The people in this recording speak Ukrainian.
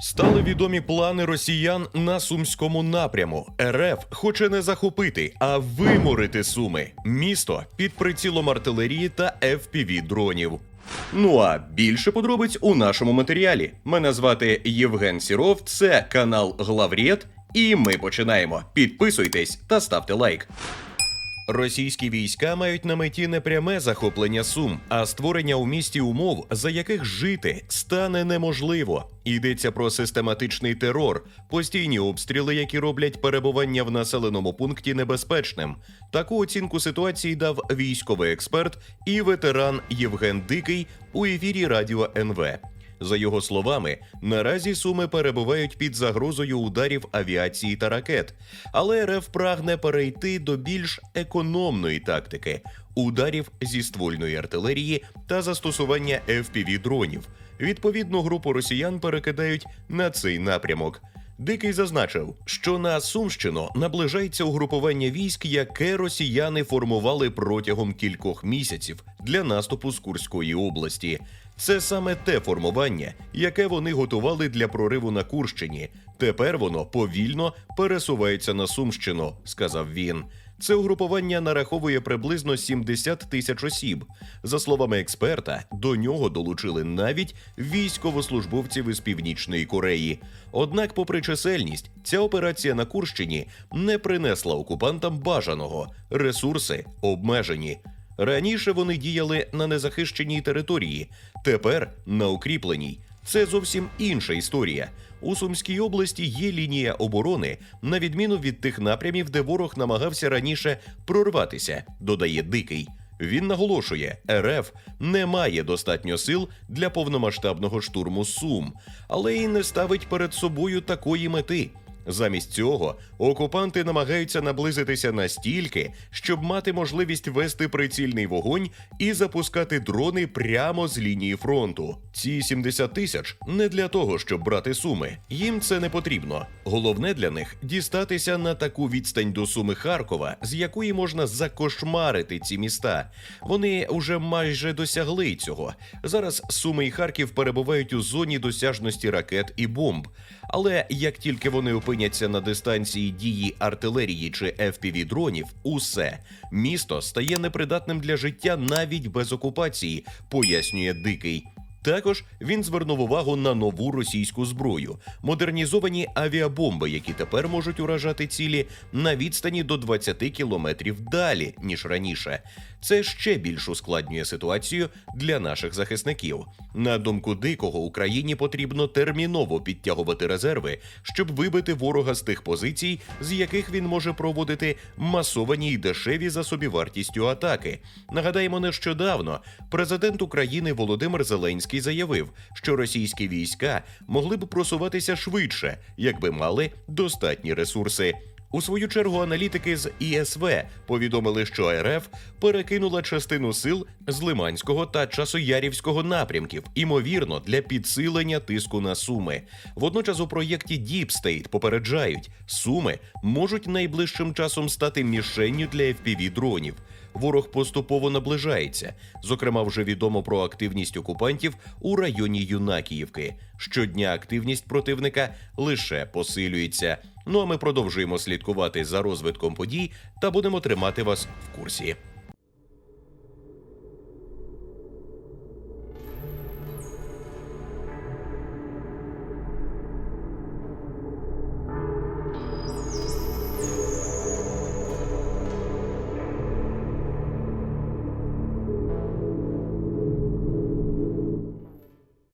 Стали відомі плани росіян на сумському напряму. РФ хоче не захопити, а виморити суми. Місто під прицілом артилерії та fpv дронів. Ну а більше подробиць у нашому матеріалі. Мене звати Євген Сіров, це канал Главрєд, і ми починаємо. Підписуйтесь та ставте лайк. Російські війська мають на меті не пряме захоплення Сум, а створення у місті умов, за яких жити стане неможливо. Йдеться про систематичний терор, постійні обстріли, які роблять перебування в населеному пункті небезпечним. Таку оцінку ситуації дав військовий експерт і ветеран Євген Дикий у ефірі Радіо НВ. За його словами, наразі суми перебувають під загрозою ударів авіації та ракет, але РФ прагне перейти до більш економної тактики ударів зі ствольної артилерії та застосування fpv дронів. Відповідну групу росіян перекидають на цей напрямок. Дикий зазначив, що на Сумщину наближається угрупування військ, яке росіяни формували протягом кількох місяців для наступу з Курської області. Це саме те формування, яке вони готували для прориву на Курщині. Тепер воно повільно пересувається на Сумщину, сказав він. Це угрупування нараховує приблизно 70 тисяч осіб. За словами експерта, до нього долучили навіть військовослужбовців із північної Кореї. Однак, попри чисельність, ця операція на Курщині не принесла окупантам бажаного ресурси обмежені. Раніше вони діяли на незахищеній території, тепер на укріпленій. Це зовсім інша історія. У Сумській області є лінія оборони, на відміну від тих напрямів, де ворог намагався раніше прорватися, додає Дикий. Він наголошує, РФ не має достатньо сил для повномасштабного штурму Сум, але й не ставить перед собою такої мети. Замість цього окупанти намагаються наблизитися настільки, щоб мати можливість вести прицільний вогонь і запускати дрони прямо з лінії фронту. Ці 70 тисяч не для того, щоб брати суми. Їм це не потрібно. Головне для них дістатися на таку відстань до суми Харкова, з якої можна закошмарити ці міста. Вони вже майже досягли цього. Зараз Суми і Харків перебувають у зоні досяжності ракет і бомб. Але як тільки вони опиняться на дистанції дії артилерії чи fpv дронів, усе місто стає непридатним для життя навіть без окупації, пояснює дикий. Також він звернув увагу на нову російську зброю, модернізовані авіабомби, які тепер можуть уражати цілі на відстані до 20 кілометрів далі ніж раніше. Це ще більш ускладнює ситуацію для наших захисників. На думку дикого, Україні потрібно терміново підтягувати резерви, щоб вибити ворога з тих позицій, з яких він може проводити масовані й дешеві за собівартістю атаки. Нагадаємо, нещодавно президент України Володимир Зеленський заявив, що російські війська могли б просуватися швидше, якби мали достатні ресурси. У свою чергу аналітики з ІСВ повідомили, що РФ перекинула частину сил з Лиманського та Часоярівського напрямків, імовірно, для підсилення тиску на Суми. Водночас у проєкті Deep State попереджають, Суми можуть найближчим часом стати мішенню для fpv дронів. Ворог поступово наближається. Зокрема, вже відомо про активність окупантів у районі Юнакіївки. Щодня активність противника лише посилюється. Ну а ми продовжуємо слідкувати за розвитком подій та будемо тримати вас в курсі.